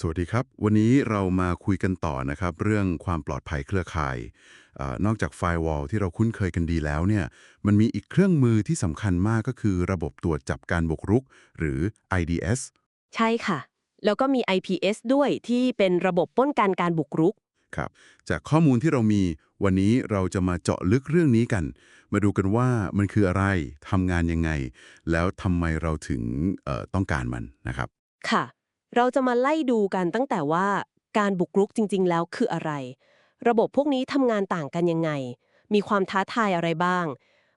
สวัสดีครับ วันนี้เรามาคุยกันต่อนะครับ เรื่องความปลอดภัยเครือข่ายเออนอกจากไฟวอลที่เราคุ้นเคยกันดีแล้วเนี่ยมันมีอีกเครื่องมือที่สำคัญมากก็คือระบบตรวจจับการบุกรุก หรือ IDS ใช่ค่ะ แล้วก็มี IPS ด้วยที่เป็นระบบป้องกันการบุกรุกครับจากข้อมูลที่เรามีวันนี้เราจะมาเจาะลึกเรื่องนี้กัน มาดูกันว่ามันคืออะไรทำงานยังไง แล้วทำไมเราถึงเอ่อต้องการมันนะครับ ค่ะ เราจะมาไล่ดูกันตั้งแต่ว่าการบุกรุกจริง ๆ แล้วคืออะไร ระบบพวกนี้ทำงานต่างกันยังไง มีความท้าทายอะไรบ้าง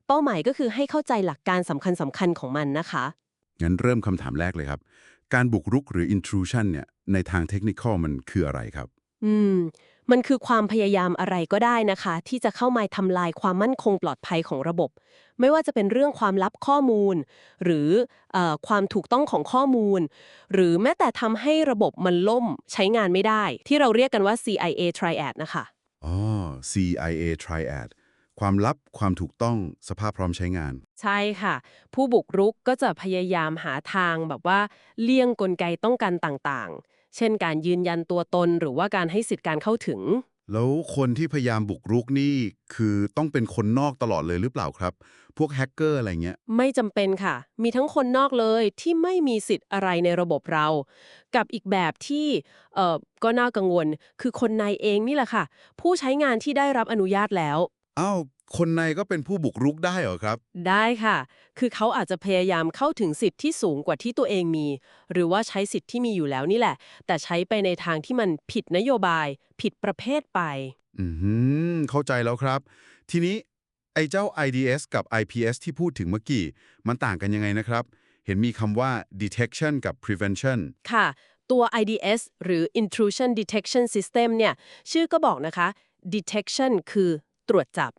เป้าหมายก็คือให้เข้าใจหลักการสำคัญสำคัญๆของมันนะคะ งั้นเริ่มคำถามแรกเลยครับ การบุกรุกหรือ intrusion เนี่ยในทางเทคนิคอลมันคืออะไรครับ อืม มันคือความพยายามอะไรก็ได้นะคะ ที่จะเข้ามาทำลายความมั่นคงปลอดภัยของระบบ ไม่ว่าจะเป็นเรื่องความลับข้อมูล หรือเออความถูกต้องของข้อมูล หรือแม้แต่ทำให้ระบบมันล่มใช้งานไม่ได้ ที่เราเรียกกันว่า CIA Triad นะคะอ๋อ CIA Triad ความลับ ความถูกต้อง สภาพพร้อมใช้งาน ใช่ค่ะ ผู้บุกรุกก็จะพยายามหาทางแบบว่า เลี่ยงกลไกต้องกันต่างๆ เช่นการยืนยันตัวตนหรือว่าการให้สิทธิการเข้าถึง แล้วคนที่พยายามบุกรุกนี่คือต้องเป็นคนนอกตลอดเลยหรือเปล่าครับ พวกแฮกเกอร์อะไรเงี้ย ไม่จำเป็นค่ะ มีทั้งคนนอกเลยที่ไม่มีสิทธิ์อะไรในระบบเรา กับอีกแบบที่เอ่อก็น่ากังวล คือคนในเองนี่แหละค่ะ ผู้ใช้งานที่ได้รับอนุญาตแล้ว อ้าว คนในก็เป็นผู้บุกรุกได้เหรอครับ ได้ค่ะ คือเขาอาจจะพยายามเข้าถึงสิทธิ์ที่สูงกว่าที่ตัวเองมี หรือว่าใช้สิทธิ์ที่มีอยู่แล้วนี่แหละ แต่ใช้ไปในทางที่มันผิดนโยบาย ผิดประเภทไป อืมเข้าใจแล้วครับ ทีนี้ไอ้เจ้า IDS กับ IPS ที่พูดถึงเมื่อกี้ มันต่างกันยังไงนะครับ เห็นมีคำว่า detection กับ prevention ค่ะ ตัว IDS หรือ Intrusion Detection System เนี่ย ชื่อก็บอกนะคะ Detection คือตรวจจับ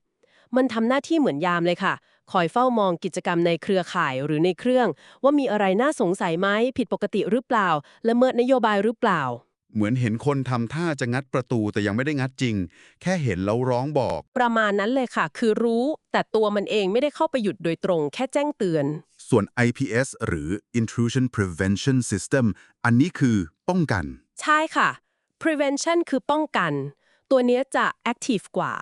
มันทำหน้าที่เหมือนยามเลยค่ะ คอยเฝ้ามองกิจกรรมในเครือข่ายหรือในเครื่อง ว่ามีอะไรน่าสงสัยไหมผิดปกติหรือเปล่าละเมิดนโยบายหรือเปล่า เหมือนเห็นคนทำท่าจะงัดประตูแต่ยังไม่ได้งัดจริง แค่เห็นแล้วร้องบอก ประมาณนั้นเลยค่ะ คือรู้ แต่ตัวมันเองไม่ได้เข้าไปหยุดโดยตรง แค่แจ้งเตือน ส่วน IPS หรือ Intrusion Prevention System อันนี้คือป้องกัน ใช่ค่ะ prevention คือป้องกัน ตัวเนี้ยจะ active กว่า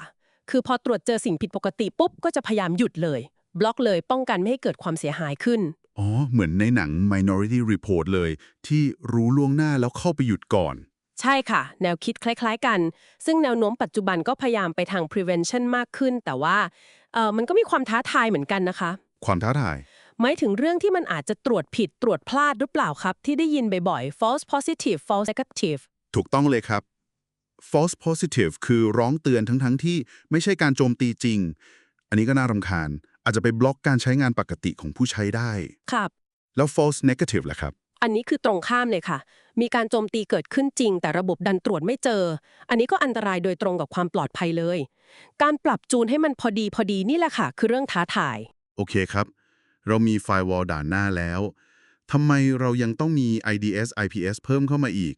คือพอตรวจเจอสิ่งผิดปกติปุ๊บก็จะพยายามหยุดเลย บล็อกเลยป้องกันไม่ให้เกิดความเสียหายขึ้น อ๋อ เหมือนในหนัง Minority Report เลย ที่รู้ล่วงหน้าแล้วเข้าไปหยุดก่อน ใช่ค่ะ แนวคิดคล้าย ๆ กัน ซึ่งแนวโน้มปัจจุบันก็พยายามไปทาง prevention มากขึ้น แต่ว่าเออมันก็มีความท้าทายเหมือนกันนะคะ ความท้าทายหมายถึงเรื่องที่มันอาจจะตรวจผิดตรวจพลาดหรือเปล่าครับ ที่ได้ยินบ่อยๆ false positive false negative ถูกต้องเลยครับ false positive คือร้องเตือนทั้งๆทที่ไม่ใช่การโจมตีจริง อันนี้ก็น่ารำคาญ อาจจะไปบล็อกการใช้งานปกติของผู้ใช้ได้ ครับ แล้ว false negative ล่ะครับ อันนี้คือตรงข้ามเลยค่ะ มีการโจมตีเกิดขึ้นจริง แต่ระบบดันตรวจไม่เจอ อันนี้ก็อันตรายโดยตรงกับความปลอดภัยเลย การปรับจูนให้มันพอดีพอดีนี่แหละค่ะ คือเรื่องท้าทาย โอเคครับ เรามี firewall ด่านหน้าแล้วทำไมเรายังต้องมี IDS IPS เพิ่มเข้ามาอีก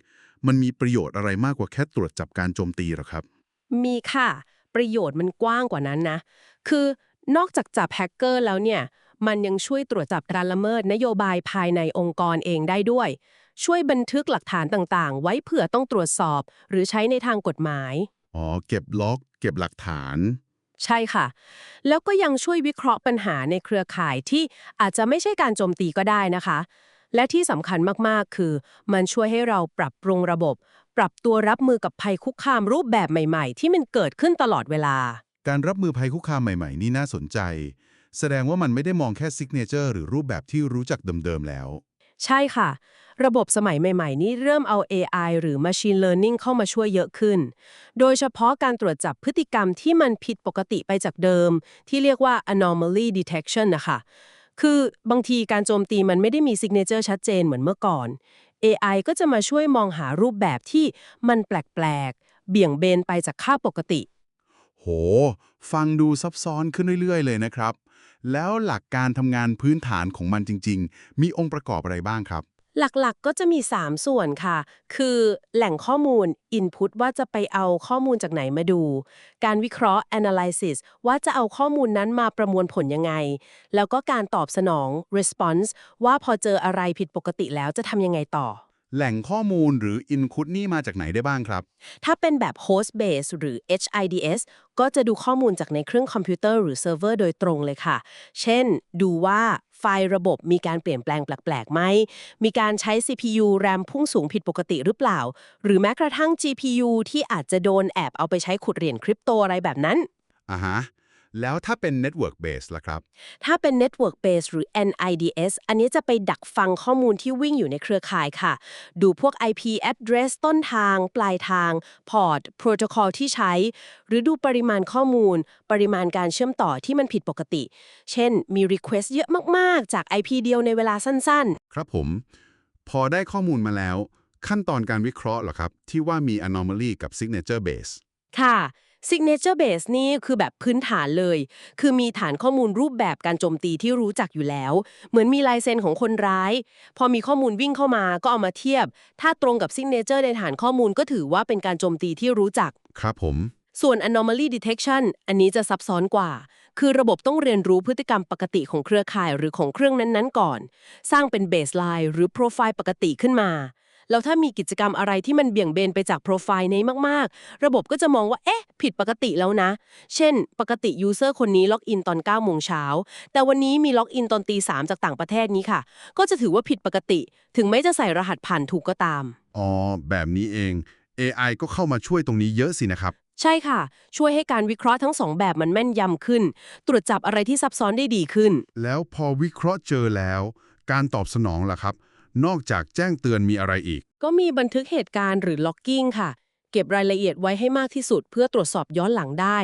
มันมีประโยชน์อะไรมากกว่าแค่ตรวจจับการโจมตีหรอครับ มีค่ะ ประโยชน์มันกว้างกว่านั้นนะ คือนอกจากจับแฮกเกอร์แล้วเนี่ย มันยังช่วยตรวจจับการละเมิดนโยบายภายในองค์กรเองได้ด้วย ช่วยบันทึกหลักฐานต่างๆ ไว้เผื่อต้องตรวจสอบ หรือใช้ในทางกฎหมาย อ๋อ เก็บล็อก เก็บหลักฐาน ใช่ค่ะ แล้วก็ยังช่วยวิเคราะห์ปัญหาในเครือข่ายที่อาจจะไม่ใช่การโจมตีก็ได้นะคะ และที่สำคัญมากๆ คือ มันช่วยให้เราปรับปรุงระบบ ปรับตัวรับมือกับภัยคุกคามรูปแบบใหม่ๆ ที่มันเกิดขึ้นตลอดเวลา การรับมือภัยคุกคามใหม่ๆ นี่น่าสนใจ แสดงว่ามันไม่ได้มองแค่ซิกเนเจอร์หรือรูปแบบที่รู้จักเดิมๆแล้ว ใช่ค่ะ ระบบสมัยใหม่ ๆ นี้เริ่มเอา AI หรือ Machine Learning เข้ามาช่วยเยอะขึ้น โดยเฉพาะการตรวจจับพฤติกรรมที่มันผิดปกติไปจากเดิม ที่เรียกว่า anomaly detection นะคะ คือบางทีการโจมตีมันไม่ได้มีซิกเนเจอร์ชัดเจนเหมือนเมื่อก่อน AI ก็จะมาช่วยมองหารูปแบบที่มันแปลกๆ เบี่ยงเบนไปจากค่าปกติ โห ฟังดูซับซ้อนขึ้นเรื่อย ๆ เลยนะครับ แล้วหลักการทำงานพื้นฐานของมันจริง ๆ มีองค์ประกอบอะไรบ้างครับ หลักๆก็จะมี 3 ส่วนค่ะ คือแหล่งข้อมูล Input ว่าจะไปเอาข้อมูลจากไหนมาดู การวิเคราะห์ Analysis ว่าจะเอาข้อมูลนั้นมาประมวลผลยังไง แล้วก็การตอบสนอง Response ว่าพอเจออะไรผิดปกติแล้วจะทำยังไงต่อ แหล่งข้อมูลหรือ input นี่มาจากไหนได้บ้างครับ ถ้าเป็นแบบ host base หรือ HIDS ก็จะดูข้อมูลจากในเครื่องคอมพิวเตอร์หรือเซิร์ฟเวอร์โดยตรงเลยค่ะ เช่น ดูว่าไฟล์ระบบมีการเปลี่ยนแปลงแปลกๆไหม มีการใช้ CPU RAM พุ่งสูงผิดปกติหรือเปล่า หรือแม้กระทั่ง GPU ที่อาจจะโดนแอบเอาไปใช้ขุดเหรียญคริปโตอะไรแบบนั้น อ่าฮะ แล้วถ้าเป็น network base ล่ะครับ ถ้าเป็น Network Base หรือ NIDS อันนี้จะไปดักฟังข้อมูลที่วิ่งอยู่ในเครือข่ายค่ะ ดูพวก IP address ต้นทาง ปลายทางพอร์ตโปรโตคอลที่ใช้ หรือดูปริมาณข้อมูล ปริมาณการเชื่อมต่อที่มันผิดปกติ เช่น มี Request เยอะมาก ๆ จาก IP เดียวในเวลาสั้นครับผม พอได้ข้อมูลมาแล้ว ขั้นตอนการวิเคราะห์เหรอครับ ที่ว่ามี anomaly กับ signature base ๆค่ะ Signature Base นี่คือแบบพื้นฐานเลย คือมีฐานข้อมูลรูปแบบการโจมตีที่รู้จักอยู่แล้ว เหมือนมีลายเซ็นของคนร้าย พอมีข้อมูลวิ่งเข้ามาก็เอามาเทียบ ถ้าตรงกับ Signature ในฐานข้อมูลก็ถือว่าเป็นการโจมตีที่รู้จัก ครับผม ส่วน Anomaly Detection อันนี้จะซับซ้อนกว่า คือระบบต้องเรียนรู้พฤติกรรมปกติของเครือข่ายหรือของเครื่องนั้นๆ ก่อน สร้างเป็น baseline หรือ profile ปกติขึ้นมา แล้วถ้ามีกิจกรรมอะไรที่มันเบี่ยงเบนไปจากโปรไฟล์นี้มากๆ ระบบก็จะมองว่า เอ๊ะ ผิดปกติแล้วนะ เช่น ปกติยูเซอร์คนนี้ล็อกอินตอน9โมงเช้า แต่วันนี้มีล็อกอินตอนตีสามจากต่างประเทศนี้ค่ะ ก็จะถือว่าผิดปกติ ถึงแม้จะใส่รหัสผ่านถูกก็ตาม อ๋อ แบบนี้เอง AI ก็เข้ามาช่วยตรงนี้เยอะสินะครับ ใช่ค่ะ ช่วยให้การวิเคราะห์ทั้งสองแบบมันแม่นยำขึ้น ตรวจจับอะไรที่ซับซ้อนได้ดีขึ้น แล้วพอวิเคราะห์เจอแล้ว การตอบสนองล่ะครับ นอกจากแจ้งเตือนมีอะไรอีก ก็มีบันทึกเหตุการณ์หรือ logging ค่ะ เก็บรายละเอียดไว้ให้มากที่สุดเพื่อตรวจสอบย้อนหลังได้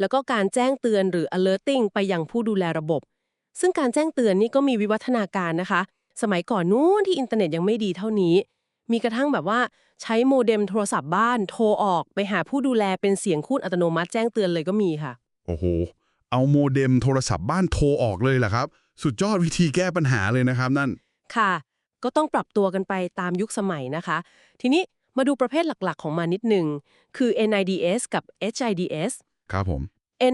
แล้วก็การแจ้งเตือนหรือ alerting ไปยังผู้ดูแลระบบ ซึ่งการแจ้งเตือนนี่ก็มีวิวัฒนาการนะคะ สมัยก่อนนู้นที่อินเทอร์เน็ตยังไม่ดีเท่านี้ มีกระทั่งแบบว่าใช้โมเด็มโทรศัพท์บ้านโทรออกไปหาผู้ดูแลเป็นเสียงคูดอัตโนมัติแจ้งเตือนเลยก็มีค่ะ โอ้โห เอาโมเด็มโทรศัพท์บ้านโทรออกเลยเหรอครับ สุดยอดวิธีแก้ปัญหาเลยนะครับนั่น ค่ะ ก็ต้องปรับตัวกันไปตามยุคสมัยนะคะ ทีนี้มาดูประเภทหลักๆ ของมันนิดหนึ่งคือ NIDS กับ HIDS ครับผม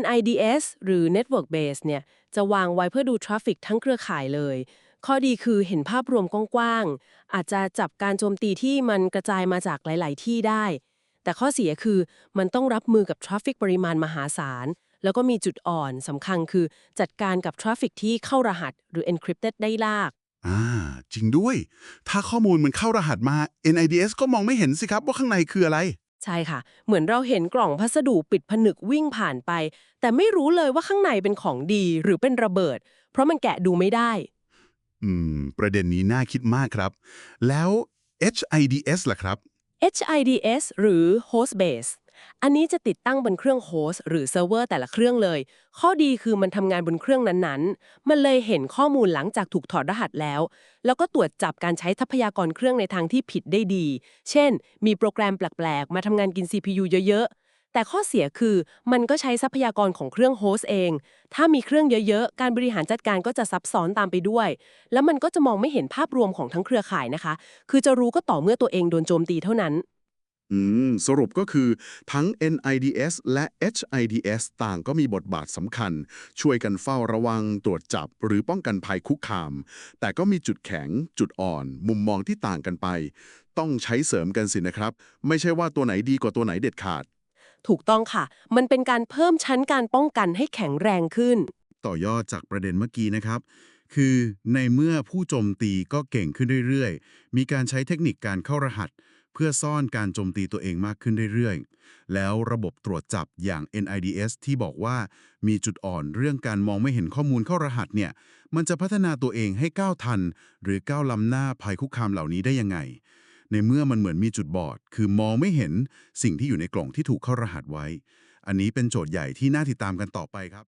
NIDS หรือ Network Base เนี่ยจะวางไว้เพื่อดูทราฟฟิกทั้งเครือข่ายเลย ข้อดีคือเห็นภาพรวมกว้างๆ อาจจะจับการโจมตีที่มันกระจายมาจากหลาย ๆ ที่ได้ แต่ข้อเสียคือมันต้องรับมือกับทราฟฟิกปริมาณมหาศาล แล้วก็มีจุดอ่อนสำคัญคือจัดการกับทราฟฟิกที่เข้ารหัสหรือ encrypted ได้ยาก อ่า จริงด้วย ถ้าข้อมูลมันเข้ารหัสมา NIDS ก็มองไม่เห็นสิครับว่าข้างในคืออะไร ใช่ค่ะ เหมือนเราเห็นกล่องพัสดุปิดผนึกวิ่งผ่านไป แต่ไม่รู้เลยว่าข้างในเป็นของดีหรือเป็นระเบิด เพราะมันแกะดูไม่ได้ อืม ประเด็นนี้น่าคิดมากครับ แล้ว HIDS ล่ะครับ HIDS หรือ Host Base อันนี้จะติดตั้งบนเครื่องโฮสต์หรือเซิร์ฟเวอร์แต่ละเครื่องเลย ข้อดีคือมันทำงานบนเครื่องนั้นๆ มันเลยเห็นข้อมูลหลังจากถูกถอดรหัสแล้ว แล้วก็ตรวจจับการใช้ทรัพยากรเครื่องในทางที่ผิดได้ดี เช่น มีโปรแกรมแปลกๆ มาทำงานกิน CPU เยอะๆ แต่ข้อเสียคือมันก็ใช้ทรัพยากรของเครื่องโฮสต์เอง ถ้ามีเครื่องเยอะๆ การบริหารจัดการก็จะซับซ้อนตามไปด้วย แล้วมันก็จะมองไม่เห็นภาพรวมของทั้งเครือข่ายนะคะ คือจะรู้ก็ต่อเมื่อตัวเองโดนโจมตีเท่านั้น อืม สรุปก็คือทั้ง NIDS และ HIDS ต่างก็มีบทบาทสำคัญ ช่วยกันเฝ้าระวังตรวจจับหรือป้องกันภัยคุกคาม แต่ก็มีจุดแข็ง จุดอ่อน มุมมองที่ต่างกันไป ต้องใช้เสริมกันสินะครับ ไม่ใช่ว่าตัวไหนดีกว่าตัวไหนเด็ดขาด ถูกต้องค่ะ มันเป็นการเพิ่มชั้นการป้องกันให้แข็งแรงขึ้น ต่อยอดจากประเด็นเมื่อกี้นะครับคือในเมื่อผู้โจมตีก็เก่งขึ้นเรื่อยๆ มีการใช้เทคนิคการเข้ารหัสเพื่อซ่อนการโจมตีตัวเองมากขึ้นเรื่อยๆ แล้วระบบตรวจจับอย่าง NIDS ที่บอกว่ามีจุดอ่อนเรื่องการมองไม่เห็นข้อมูลเข้ารหัสเนี่ย มันจะพัฒนาตัวเองให้ก้าวทัน หรือก้าวล้ำหน้าภัยคุกคามเหล่านี้ได้ยังไง ในเมื่อมันเหมือนมีจุดบอด คือมองไม่เห็นสิ่งที่อยู่ในกล่องที่ถูกเข้ารหัสไว้ อันนี้เป็นโจทย์ใหญ่ที่น่าติดตามกันต่อไปครับ